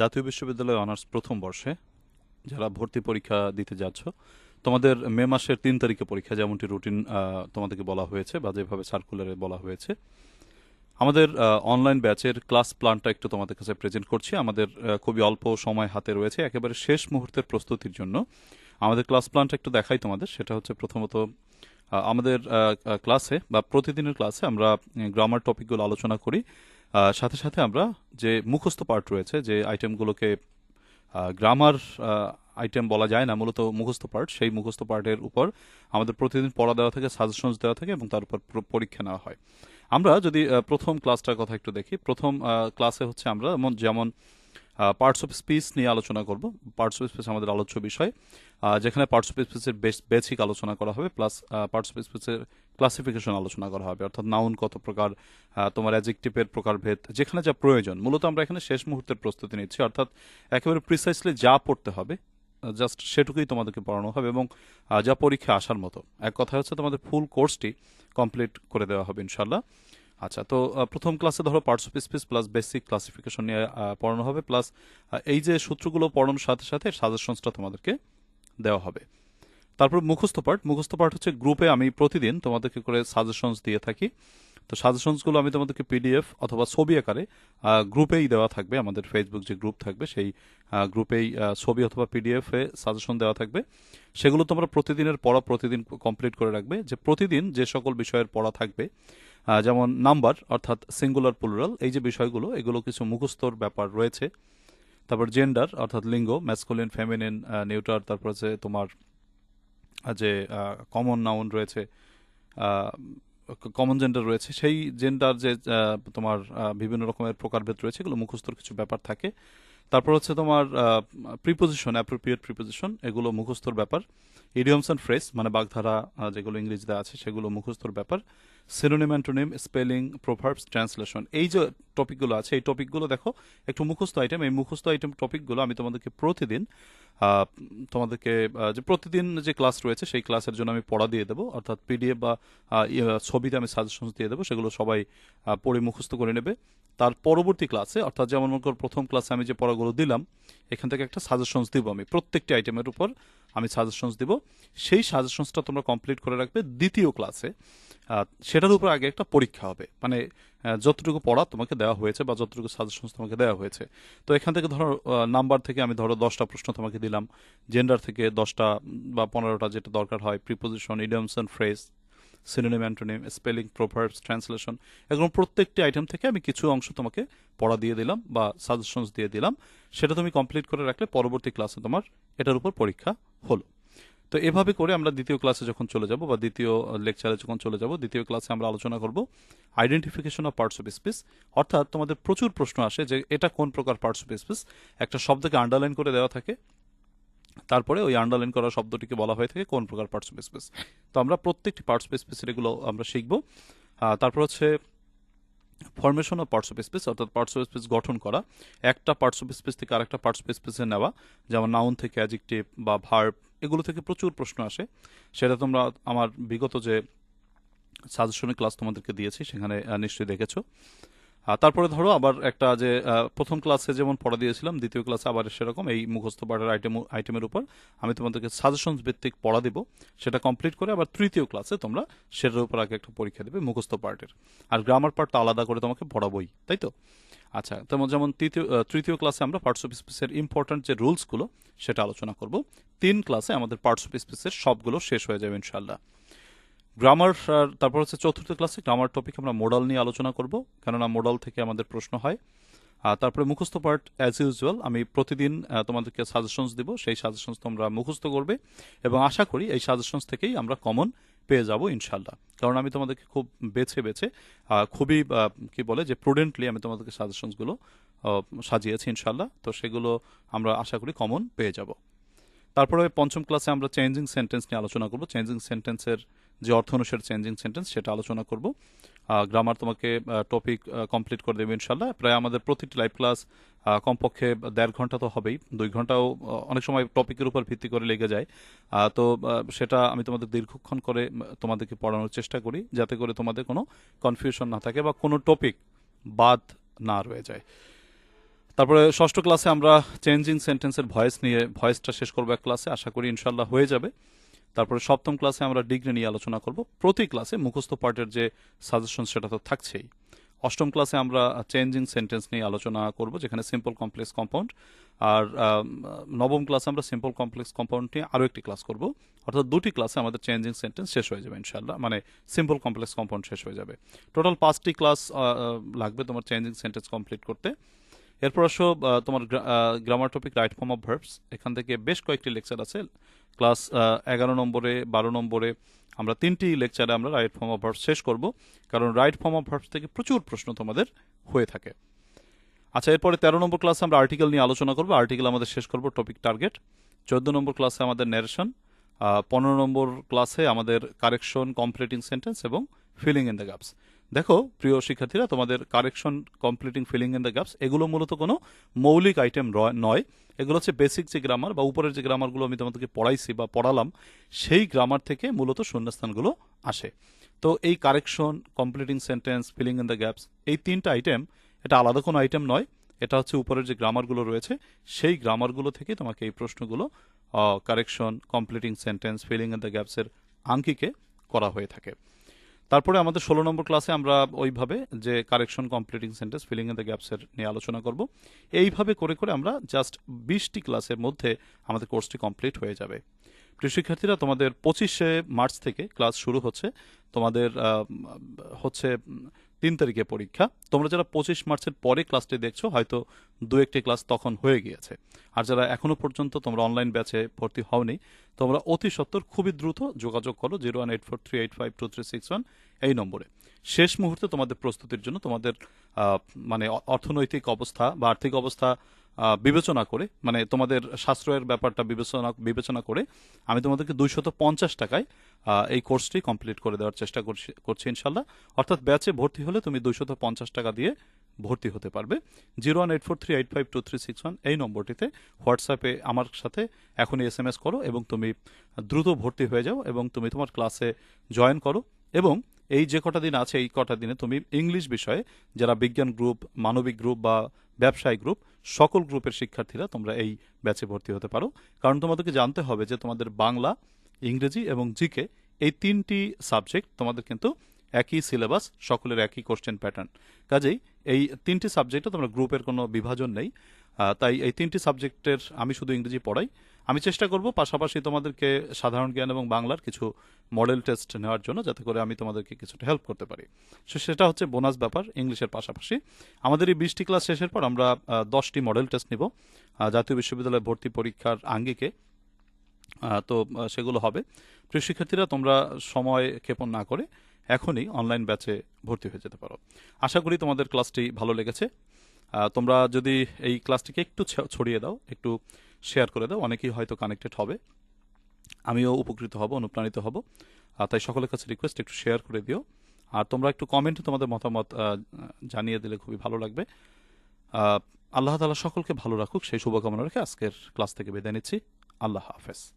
জাতীয় বিশ্ববিদ্যালয় অনার্স প্রথম বর্ষে, যারা ভর্তি পরীক্ষা দিতে যাচ্ছ, তোমাদের মে মাসের তিন তারিখে পরীক্ষা, যেমনটি রুটিন তোমাদেরকে বলা হয়েছে বা যেভাবে সার্কুলারে বলা হয়েছে। আমাদের অনলাইন ব্যাচের ক্লাস প্ল্যানটা একটু তোমাদের কাছে প্রেজেন্ট করছি। আমাদের খুবই অল্প সময় হাতে রয়েছে, একেবারে শেষ মুহূর্তের প্রস্তুতির জন্য। আমাদের ক্লাস প্ল্যানটা একটু দেখাই তোমাদের। সেটা হচ্ছে প্রথমত আমাদের ক্লাসে বা প্রতিদিনের ক্লাসে আমরা গ্রামার টপিকগুলো আলোচনা করি। সাথে সাথে আমরা যে মুখস্থ পার্ট রয়েছে, যে আইটেমগুলোকে গ্রামার আইটেম বলা যায় না, মূলত মুখস্থ পার্ট সেই মুখস্থ পার্টের উপর আমাদের প্রতিদিন পড়া দেওয়া থাকে সাজেশনস দেওয়া থাকে এবং তার উপর পরীক্ষা নেওয়া হয়। আমরা যদি প্রথম ক্লাসটার কথা একটু দেখি, প্রথম ক্লাসে হচ্ছে আমরা যেমন পার্টস অফ স্পিচ নিয়ে আলোচনা করব। পার্টস অফ স্পিচ আমাদের আলোচ্য বিষয়। যেখানে পার্টস অফ স্পিচের বেসিক আলোচনা করা হবে প্লাস পার্টস অফ স্পিচের ক্লাসিফিকেশন আলোচনা করা হবে। অর্থাৎ নাউন কত প্রকার তোমার অ্যাজেক্টিভের প্রকারভেদ, যেখানে যা প্রয়োজন। মূলত আমরা এখানে শেষ মুহূর্তের প্রস্তুতি নিচ্ছি। অর্থাৎ একেবারে প্রিসাইসলি যা পড়তে হবে জাস্ট সেটুকুই তোমাদেরকে পড়ানো হবে এবং যা পরীক্ষা আসার মতো। এক কথা হচ্ছে তোমাদের ফুল কোর্সটি কমপ্লিট করে দেওয়া হবে ইনশাল্লাহ আচ্ছা তো প্রথম ক্লাসে ধরো parts of speech plus basic classification নিয়ে পড়ানো হবে প্লাস এই যে সূত্রগুলো পড়ানোর সাথে সাথে সাজেশনসটা তোমাদেরকে দেওয়া হবে। তারপর মুখস্থ পার্ট মুখস্থ পার্ট হচ্ছে গ্রুপে আমি প্রতিদিন তোমাদেরকে করে সাজেশনস দিয়ে থাকি। তো সাজেশনসগুলো আমি তোমাদেরকে পিডিএফ অথবা ছবি আকারে গ্রুপেই দেওয়া থাকবে, আমাদের ফেসবুক যে গ্রুপ থাকবে, সেই গ্রুপেই ছবি অথবা পিডিএফে সাজেশন দেওয়া থাকবে। সেগুলো তোমরা প্রতিদিনের পড়া প্রতিদিন কমপ্লিট করে রাখবে। যে প্রতিদিন যে সকল বিষয়ের পড়া থাকবে যেমন নাম্বার, অর্থাৎ সিঙ্গুলার প্লুরাল এই যে বিষয়গুলো, এগুলো কিছু মুখস্থর ব্যাপার রয়েছে। তারপর জেন্ডার অর্থাৎ লিঙ্গ ম্যাসকুলিন ফেমিনিন নিউটার তারপর হচ্ছে তোমার যে কমন নাউন রয়েছে কমন জেন্ডার রয়েছে, সেই জেন্ডার যে তোমার বিভিন্ন রকমের প্রকারভেদ রয়েছে, এগুলো মুখস্থর কিছু ব্যাপার থাকে। তারপর হচ্ছে তোমার প্রিপোজিশন অ্যাপ্রোপ্রিয়েট প্রিপোজিশন এগুলো মুখস্থর ব্যাপার। ইডিয়মস অ্যান্ড ফ্রেস মানে বাগধারা যেগুলো ইংরেজিতে আছে সেগুলো মুখস্থর ব্যাপার। Synonym antonym spelling proverbs translation এই যে টপিকগুলো আছে এই টপিকগুলো দেখো একটু মুখস্থ আইটেম এই মুখস্থ আইটেম টপিকগুলো আমি তোমাদেরকে প্রতিদিন তোমাদেরকে যে প্রতিদিন যে ক্লাস রয়েছে সেই ক্লাসের জন্য আমি পড়া দিয়ে দেবো অর্থাৎ পিডিএফ বা ইয়ে, ছবিতে আমি সাজেশন দিয়ে দেবো সেগুলো সবাই পড়ে মুখস্থ করে নেবে। তার পরবর্তী ক্লাসে অর্থাৎ যেমন মনে করো প্রথম ক্লাসে আমি যে পড়াগুলো দিলাম এখান থেকে একটা সাজেশনস দিব আমি প্রত্যেকটি আইটেমের উপর। আমি সাজেশনস দিব। সেই সাজেশনসটা তোমরা কমপ্লিট করে রাখবে দ্বিতীয় ক্লাসে সেটার উপর আগে একটা পরীক্ষা হবে। মানে যতটুকু পড়া তোমাকে দেওয়া হয়েছে বা যতটুকু সাজেশনস তোমাকে দেওয়া হয়েছে। তো এখান থেকে ধরো নাম্বার থেকে আমি ধরো দশটা প্রশ্ন তোমাকে দিলাম। জেন্ডার থেকে দশটা বা পনেরোটা যেটা দরকার হয় preposition idioms and phrase synonym antonym spelling proverbs translation এগুলো প্রত্যেকটি আইটেম থেকে আমি কিছু অংশ তোমাকে পড়া দিয়ে দিলাম বা সাজেশনস দিয়ে দিলাম। সেটা তুমি কমপ্লিট করে রাখলে পরবর্তী ক্লাসে তোমার এটার উপর পরীক্ষা হলো। তো এভাবে করে আমরা দ্বিতীয় ক্লাসে যখন চলে যাব বা দ্বিতীয় লেকচারে যখন চলে যাব, দ্বিতীয় ক্লাসে আমরা আলোচনা করব identification of parts of speech অর্থাৎ তোমাদের প্রচুর প্রশ্ন আসে যে এটা কোন প্রকার পার্টস অফ স্পিচ একটা শব্দকে আন্ডারলাইন করে দেওয়া থাকে। তারপরে ওই আন্ডারলাইন করা শব্দটিকে বলা হয়ে থাকে কোন প্রকার পার্টস অফ স্পিচ তো আমরা প্রত্যেকটি পার্টস অফ স্পিচের এগুলো আমরা শিখব। তারপর হচ্ছে formation of parts of speech অর্থাৎ পার্টস অফ স্পিচ গঠন করা। একটা পার্টস অফ স্পিচ থেকে আরেকটা পার্টস অফ স্পিচে নেওয়া, যেমন নাউন থেকে অ্যাজেক্টিভ বা ভার্ব এগুলো থেকে প্রচুর প্রশ্ন আসে। সেটা তোমরা আমার বিগত যে সাজেশনের ক্লাস তোমাদেরকে দিয়েছি, সেখানে নিশ্চয়ই দেখেছ। তারপরে ধরো আবার একটা যে প্রথম ক্লাসে যেমন পড়া দিয়েছিলাম, দ্বিতীয় ক্লাসে আবার সেরকম এই মুখস্থ পাঠের আইটেম আইটেমের উপর আমি তোমাদেরকে সাজেশনস ভিত্তিক পড়া দিব। সেটা কমপ্লিট করে আবার তৃতীয় ক্লাসে তোমরা সেটার উপর আগে একটা পরীক্ষা দেবে মুখস্থ পার্টের আর গ্রামার পার্টটা আলাদা করে তোমাকে পড়াবোই, তাই তো? আচ্ছা তেমন যেমন তৃতীয় তৃতীয় ক্লাসে আমরা পার্টস অফ স্পিচের ইম্পর্ট্যান্ট যে রুলসগুলো সেটা আলোচনা করব। তিন ক্লাসে আমাদের পার্টস অফ স্পিচের সবগুলো শেষ হয়ে যাবে ইনশাল্লাহ গ্রামার তারপর হচ্ছে চতুর্থ ক্লাসে গ্রামার টপিক আমরা মোডাল নিয়ে আলোচনা করব, কেননা মোডাল থেকে আমাদের প্রশ্ন হয়। আর তারপরে মুখস্থ পার্ট অ্যাজ ইউজুয়াল আমি প্রতিদিন তোমাদেরকে সাজেশনস দিব, সেই সাজেশনস তোমরা মুখস্থ করবে এবং আশা করি এই সাজেশনস থেকেই আমরা কমন পেয়ে যাব ইনশাল্লাহ কারণ আমি তোমাদেরকে খুব বেছে বেছে খুবই কি বলে যে প্রুডেন্টলি আমি তোমাদেরকে সাজেশনসগুলো সাজিয়েছি ইনশাল্লাহ তো সেগুলো আমরা আশা করি কমন পেয়ে যাব। তারপরে পঞ্চম ক্লাসে আমরা চেঞ্জিং সেন্টেন্স নিয়ে আলোচনা করব। চেঞ্জিং সেন্টেন্সের যে অর্থ অনুসারে চেঞ্জিং সেন্টেন্স সেটা আলোচনা করব। গ্রামার তোমাকে টপিক কমপ্লিট করে দেবে ইনশাল্লাহ প্রায় আমাদের প্রতিটি লাইভ ক্লাস কমপক্ষে দেড় ঘণ্টা তো হবেই। দুই ঘন্টাও অনেক সময় টপিকের উপর ভিত্তি করে লেগে যায়। তো সেটা আমি তোমাদের দীর্ঘক্ষণ করে তোমাদেরকে পড়ানোর চেষ্টা করি, যাতে করে তোমাদের কোনো কনফিউশন না থাকে বা কোনো টপিক বাদ না রয়ে যায়। তারপরে ষষ্ঠ ক্লাসে আমরা চেঞ্জিং সেন্টেন্সের ভয়েস নিয়ে ভয়েসটা শেষ করব এক ক্লাসে আশা করি ইনশাল্লাহ হয়ে যাবে। তারপরে সপ্তম ক্লাসে আমরা ডিগ্রি নিয়ে আলোচনা করব। প্রতি ক্লাসে মুখস্থ পার্টের যে সাজেশন সেটা তো থাকছেই। অষ্টম ক্লাসে আমরা চেঞ্জিং সেন্টেন্স নিয়ে আলোচনা করব, যেখানে সিম্পল কমপ্লেক্স কম্পাউন্ড। আর নবম ক্লাসে আমরা সিম্পল কমপ্লেক্স কম্পাউন্ড নিয়ে আরও একটি ক্লাস করব। অর্থাৎ দুটি ক্লাসে আমাদের চেঞ্জিং সেন্টেন্স শেষ হয়ে যাবে ইনশাল্লাহ মানে সিম্পল কমপ্লেক্স কম্পাউন্ড শেষ হয়ে যাবে। টোটাল পাঁচটি ক্লাস লাগবে তোমার চেঞ্জিং সেন্টেন্স কমপ্লিট করতে। এরপর আসো তোমার grammar topic right form of verbs এখান থেকে বেশ কয়েকটি লেকচার আছে। ক্লাস এগারো নম্বরে, বারো নম্বরে আমরা তিনটি লেকচারে আমরা রাইট ফর্ম অফ ভার্বস শেষ করব। কারণ রাইট ফর্ম অফ ভার্বস থেকে প্রচুর প্রশ্ন তোমাদের হয়ে থাকে। আচ্ছা এরপরে তেরো নম্বর ক্লাসে আমরা আর্টিকেল নিয়ে আলোচনা করব। আর্টিকেল আমাদের শেষ করব টপিক টার্গেট চোদ্দ নম্বর ক্লাসে আমাদের ন্যারেশন পনেরো নম্বর ক্লাসে আমাদের কারেকশন কমপ্লিটিং সেন্টেন্স এবং ফিলিং ইন দ্য গ্যাপস দেখো, প্রিয় শিক্ষার্থীরা, তোমাদের correction completing filling in the gaps এগুলো মূলত কোনো মৌলিক আইটেম নয়। এগুলো হচ্ছে বেসিক যে গ্রামার বা উপরের যে গ্রামারগুলো আমি তোমাদেরকে পড়াইছি বা পড়ালাম, সেই গ্রামার থেকে মূলত শূন্যস্থানগুলো আসে। তো এই correction completing sentence filling in the gaps এই তিনটা আইটেম এটা আলাদা কোনো আইটেম নয়, এটা হচ্ছে উপরের যে গ্রামারগুলো রয়েছে, সেই গ্রামারগুলো থেকে তোমাকে এই প্রশ্নগুলো correction completing sentence filling in the গ্যাপসের আঙ্কিকে করা হয়ে থাকে। তারপরে আমাদের ষোলো নম্বর ক্লাসে আমরা ওইভাবে যে correction completing sentence, filling in the গ্যাপসের নিয়ে আলোচনা করব। এইভাবে করে করে আমরা জাস্ট বিশটি ক্লাসের মধ্যে আমাদের কোর্সটি কমপ্লিট হয়ে যাবে। প্রিয় শিক্ষার্থীরা তোমাদের পঁচিশে মার্চ থেকে ক্লাস শুরু হচ্ছে। তোমাদের হচ্ছে তিন তারিখে পরীক্ষা। তোমরা যারা পঁচিশ মার্চের পরে ক্লাসটি দেখছ, হয়তো দু একটি ক্লাস তখন হয়ে গিয়েছে। আর যারা এখনও পর্যন্ত তোমরা অনলাইন ব্যাচে ভর্তি হওনি, তোমরা অতি সত্তর খুবই দ্রুত যোগাযোগ করো zero one eight four three eight five two three six one এই নম্বরে। শেষ মুহূর্তে তোমাদের প্রস্তুতির জন্য তোমাদের মানে অর্থনৈতিক অবস্থা বা আর্থিক অবস্থা বিবেচনা করে মানে তোমাদের সাশ্রয়ের ব্যাপারটা বিবেচনা বিবেচনা করে আমি তোমাদেরকে দুইশত পঞ্চাশ টাকায় এই কোর্সটি কমপ্লিট করে দেওয়ার চেষ্টা করছি করছি ইনশাল্লাহ। অর্থাৎ ব্যাচে ভর্তি হলে তুমি দুইশত পঞ্চাশ টাকা দিয়ে ভর্তি হতে পারবে। Zero one eight four three eight five two three six one এই নম্বরটিতে হোয়াটসঅ্যাপে আমার সাথে এখনই এস এম এস করো এবং তুমি দ্রুত ভর্তি হয়ে যাও এবং তুমি তোমার ক্লাসে জয়েন করো এবং এই যে কটা দিন আছে, এই কটা দিনে তুমি ইংলিশ বিষয়ে, যারা বিজ্ঞান গ্রুপ, মানবিক গ্রুপ বা ব্যবসায়িক গ্রুপ, সকল গ্রুপের শিক্ষার্থীরা তোমরা এই ব্যাচে ভর্তি হতে পারো। কারণ তোমাদেরকে জানতে হবে যে তোমাদের বাংলা, ইংরেজি এবং জিকে এই তিনটি সাবজেক্ট তোমাদের কিন্তু একই সিলেবাস, সকলের একই কোশ্চেন প্যাটার্ন। কাজেই এই তিনটি সাবজেক্টে তোমরা গ্রুপের কোনো বিভাজন নেই। তাই এই তিনটি সাবজেক্টের আমি শুধু ইংরেজি পড়াই। আমি চেষ্টা করব পাশাপাশি তোমাদেরকে সাধারণ জ্ঞান এবং বাংলার কিছু মডেল টেস্ট নেওয়ার জন্য যাতে করে আমি তোমাদেরকে কিছুটা হেল্প করতে পারি। সো সেটা হচ্ছে বোনাস ব্যাপার ইংলিশের পাশাপাশি। আমাদের এই বিশটি ক্লাস শেষের পর আমরা দশটি মডেল টেস্ট নিব জাতীয় বিশ্ববিদ্যালয় ভর্তি পরীক্ষার আঙ্গিকে। তো সেগুলো হবে। প্রিয় শিক্ষার্থীরা, তোমরা সময় ক্ষেপণ না করে এখনই অনলাইন ব্যাচে ভর্তি হয়ে যেতে পারো। আশা করি তোমাদের ক্লাসটি ভালো লেগেছে। তোমরা যদি এই ক্লাসটিকে একটু ছড়িয়ে দাও, একটু শেয়ার করে দাও, অনেকেই হয়তো কানেক্টেড হবে। আমিও উপকৃত হব, অনুপ্রাণিত হব। তাই সকলের কাছে রিকোয়েস্ট একটু শেয়ার করে দিও। আর তোমরা একটু কমেন্টে তোমাদের মতামত জানিয়ে দিলে খুবই ভালো লাগবে। আল্লাহ তালা সকলকে ভালো রাখুক। সেই শুভকামনা রেখে আজকের ক্লাস থেকে বিদায় নিচ্ছি। আল্লাহ হাফেজ।